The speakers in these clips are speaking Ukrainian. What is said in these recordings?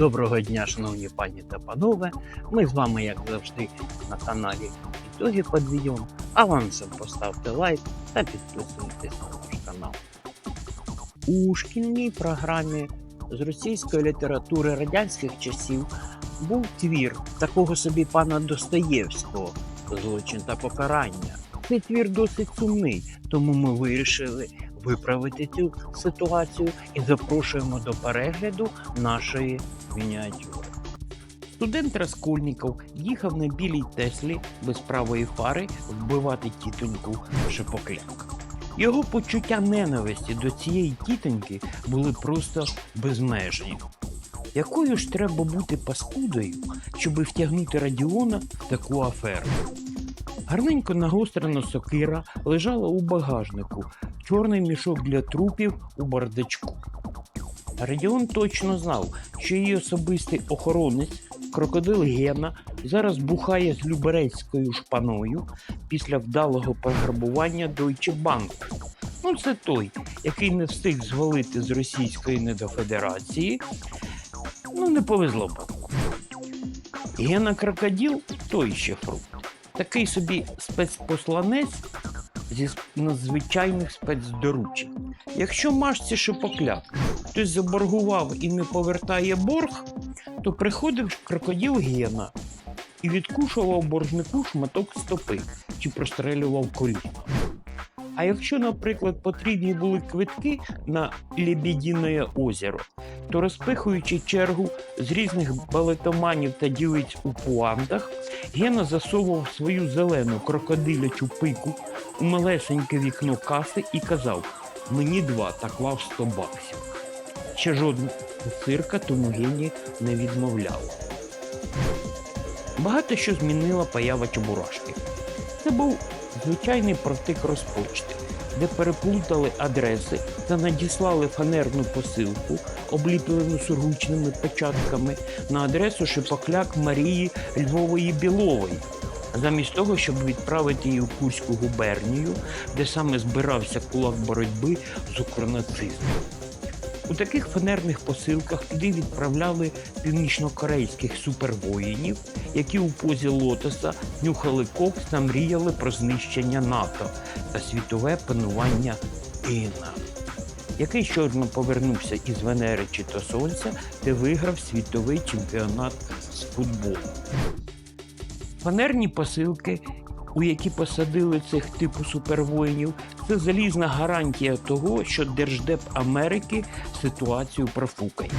Доброго дня, шановні пані та панове. Ми з вами, як завжди, на каналі Ітоги під відео. Авансом поставте лайк та підписуйтесь на наш канал. У шкільній програмі з російської літератури радянських часів був твір такого собі пана Достоєвського Злочин та покарання. Цей твір досить сумний, тому ми вирішили виправити цю ситуацію і запрошуємо до перегляду нашої мініатюри. Студент Раскольніков їхав на білій Теслі без правої фари вбивати тітоньку Шепокляк. Його почуття ненависті до цієї тітоньки були просто безмежні. Якою ж треба бути паскудою, щоб втягнути Радіона в таку аферу? Гарненько нагострена сокира лежала у багажнику, чорний мішок для трупів у бардачку. Радіон точно знав, що її особистий охоронець, крокодил Гена, зараз бухає з люберецькою шпаною після вдалого пограбування Deutsche Bank. Ну, це той, який не встиг звалити з Російської недофедерації. Ну, не повезло банку. Гена крокодил той ще фрукт. Такий собі спецпосланець зі надзвичайних спецдоручень. Якщо машці шипокляк хтось заборгував і не повертає борг, то приходив крокодил Гена і відкушував боржнику шматок стопи чи прострелював коліно. А якщо, наприклад, потрібні були квитки на Лебедине озеро, то розпихуючи чергу з різних балетоманів та ділиць у пуантах, Гена засовував свою зелену крокодилячу пику малесеньке вікно каси і казав: мені два та клав 100 баксів. Ще жодного цирка тому Гені не відмовляв. Багато що змінила поява Чебурашки. Це був звичайний протик розпочти, де переплутали адреси та надіслали фанерну посилку, обліплену сургучними печатками, на адресу Шипокляк Марії Львової Білової. Замість того, щоб відправити її в Курську губернію, де саме збирався кулак боротьби з укронацизмом. У таких фанерних посилках туди відправляли північнокорейських супервоїнів, які у позі лотоса нюхали кокс та мріяли про знищення НАТО та світове панування Іна, який щойно повернувся із Венери чи то Сонця, де виграв світовий чемпіонат з футболу. Фанерні посилки, у які посадили цих типу супервоїнів, це залізна гарантія того, що Держдеп Америки ситуацію профукає.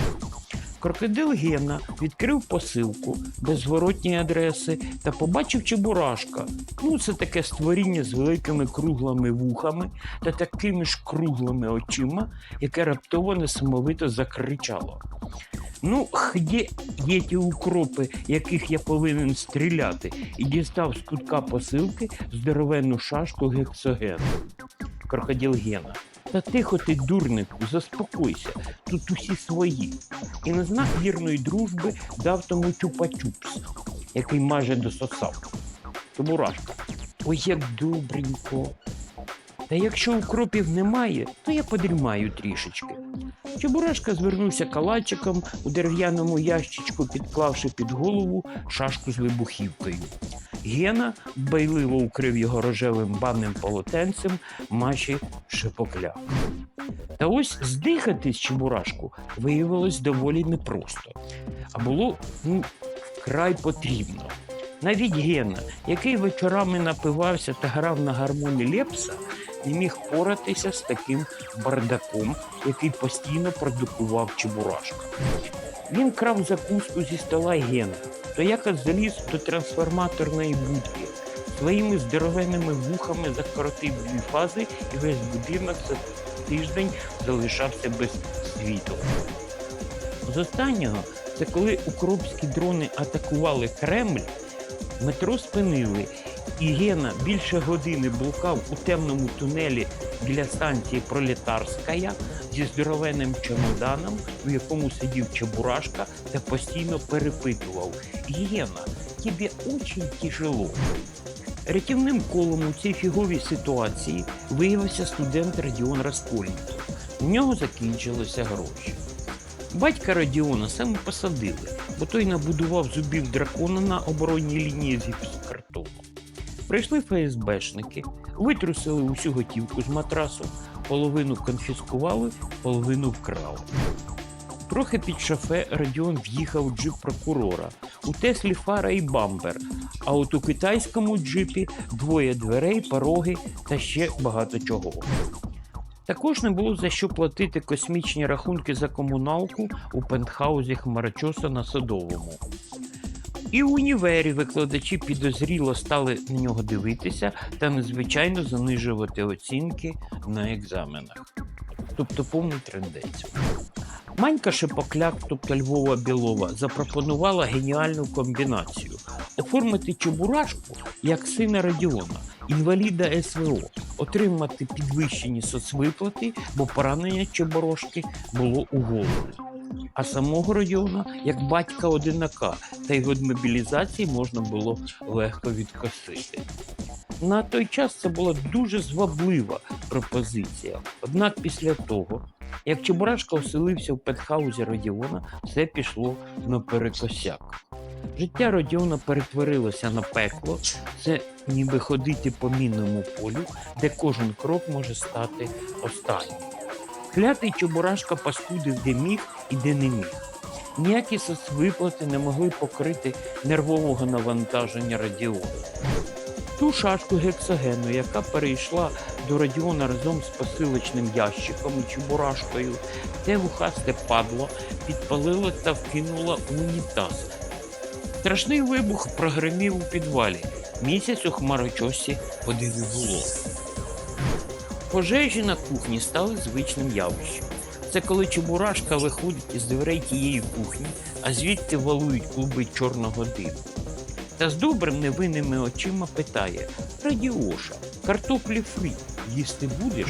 Крокодил Гена відкрив посилку без зворотньої адреси та побачив Чебурашка. Ну, це таке створіння з великими круглими вухами та такими ж круглими очима, яке раптово несамовито закричало. Ну, де є ті укропи, яких я повинен стріляти, і дістав з кутка посилки здоровенну шашку гексогену. Крокодил Гена. Та тихо ти, дурнику, заспокойся, тут усі свої. І на знак вірної дружби дав тому чупа-чупс, який майже дососав. Чебурашка. Ой, як добренько. Та якщо укропів немає, то я подрімаю трішечки. Чебурашка звернувся калачиком у дерев'яному ящичку, підклавши під голову шашку з вибухівкою. Гена байливо укрив його рожевим банним полотенцем Маші шипокляк. Та ось здихати з Чебурашку виявилось доволі непросто, а було ну, вкрай потрібно. Навіть Гена, який вечорами напивався та грав на гармоні Лепса, не міг поратися з таким бардаком, який постійно продукував Чебурашка. Він крав закуску зі стола Гена, то якось заліз до трансформаторної будки. Своїми здоровенними вухами закоротив дві фази, і весь будинок за тиждень залишався без світла. З останнього, це коли укропські дрони атакували Кремль, метро спинили, і Гена більше години блукав у темному тунелі біля станції Пролетарська зі здоровенним чемоданом, у якому сидів Чебурашка та постійно перепитував Гена, тобі дуже тяжело. Рятівним колом у цій фіговій ситуації виявився студент Радіон Раскольніков. У нього закінчилися гроші. Батька Радіона саме посадили, бо той набудував зубів дракона на оборонній лінії з гіпсокартону. Прийшли ФСБшники, витрусили усю готівку з матрасу, половину конфіскували, половину вкрали. Трохи під шофе Радіон в'їхав у джип прокурора. У Теслі фара і бампер, а от у китайському джипі двоє дверей, пороги та ще багато чого. Також не було за що платити космічні рахунки за комуналку у пентхаузі Хмарочоса на Садовому. І в універі викладачі підозріло стали на нього дивитися та незвичайно занижувати оцінки на екзаменах. Тобто повний трендець. Манька Шепокляк, тобто Львова Білова, запропонувала геніальну комбінацію оформити Чебурашку як сина Радіона, інваліда СВО, отримати підвищені соцвиплати, бо поранення Чеборошки було у голову. А самого Радіона, як батька одинака, та його мобілізації можна було легко відкосити. На той час це була дуже зваблива пропозиція. Однак після того, як Чебурашка оселився в пентхаузі Родіона, все пішло наперекосяк. Життя Родіона перетворилося на пекло, це ніби ходити по мінному полю, де кожен крок може стати останнім. Клятий Чебурашка паскудив де міг і де не міг. Ніякі соцвиплати не могли покрити нервового навантаження Радіона. Ту шашку гексогену, яка перейшла до Радіона разом з посилочним ящиком і чебурашкою, те вухасте падло підпалило та вкинуло унітаз. Страшний вибух прогримів у підвалі. Місяць у хмарочосі не було. Пожежі на кухні стали звичним явищем. Це коли чебурашка виходить із дверей тієї кухні, а звідти валують клуби чорного диму. Та з добрим невинними очима питає Радіоша, картоплі фрі, їсти будеш?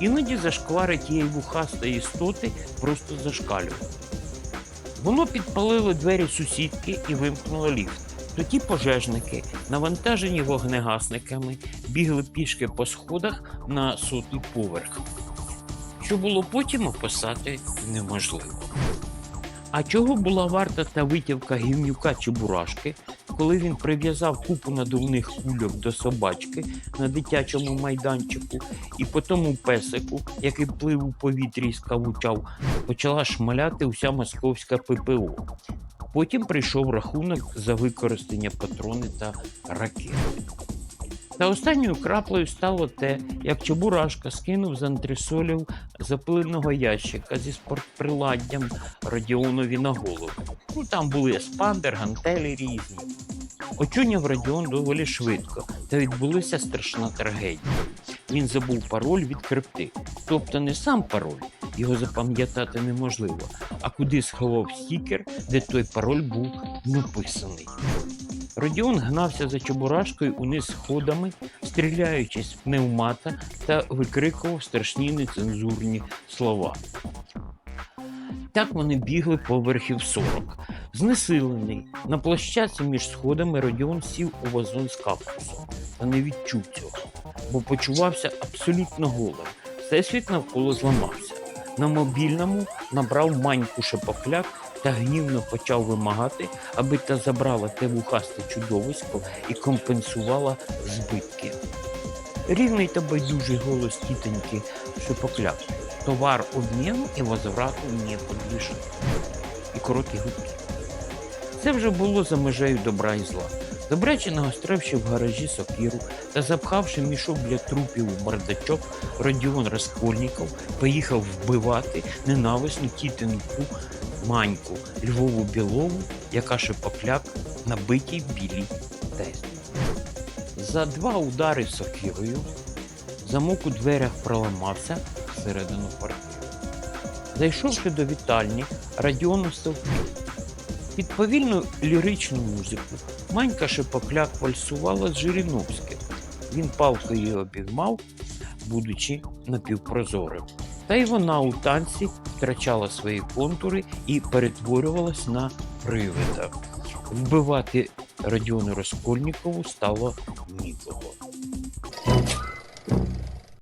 Іноді зашквари тієї вухастої істоти просто зашкалював. Воно підпалило двері сусідки і вимкнуло ліфт. Тоді пожежники, навантажені вогнегасниками, бігли пішки по сходах на сотий поверх. Що було потім описати неможливо. А чого була варта та витівка гівнюка Чебурашки, коли він прив'язав купу надувних кульок до собачки на дитячому майданчику, і по тому песику, який плив у повітрі і скавучав, почала шмаляти уся московська ППО. Потім прийшов рахунок за використання патрони та ракети. Та останньою краплею стало те, як Чебурашка скинув з антресолів запиленого ящика зі спортприладдям Радіонові на голову. Ну там були еспандер, гантелі різні. Очуняв Радіон доволі швидко, та відбулася страшна трагедія. Він забув пароль від крипти. Тобто не сам пароль, його запам'ятати неможливо, а куди сховав стікер, де той пароль був написаний. Родіон гнався за Чебурашкою униз сходами, стріляючись в пневмата та викрикував страшні нецензурні слова. Так вони бігли поверхів 40. Знесилений, на площадці між сходами Родіон сів у вазон з кактусом та не відчув цього, бо почувався абсолютно голим. Всесвіт навколо зламався. На мобільному набрав маньку шепокляк та гнівно почав вимагати, аби та забрала те вухасте чудовисько і компенсувала збитки. Рівний та байдужий голос тітоньки шепокляк. Товар обмін і возврату не подлежить. І короткі гудки. Це вже було за межею добра і зла. Добряче нагостривши в гаражі сокиру та запхавши мішок для трупів у бардачок, Родіон Раскольніков поїхав вбивати ненависну тітинку Маньку Львову Білову, яка шепокляк на битій білій тесті. За два удари сокирою замок у дверях проламався всередину квартири. Зайшовши до вітальні, Радіон устовпів. Під повільну ліричну музику Манька Шепокляк вальсувала з Жириновським. Він палкою її обігмав, будучи напівпрозорим. Та й вона у танці втрачала свої контури і перетворювалась на привида. Вбивати Радіону Розкольнікову стало нікого.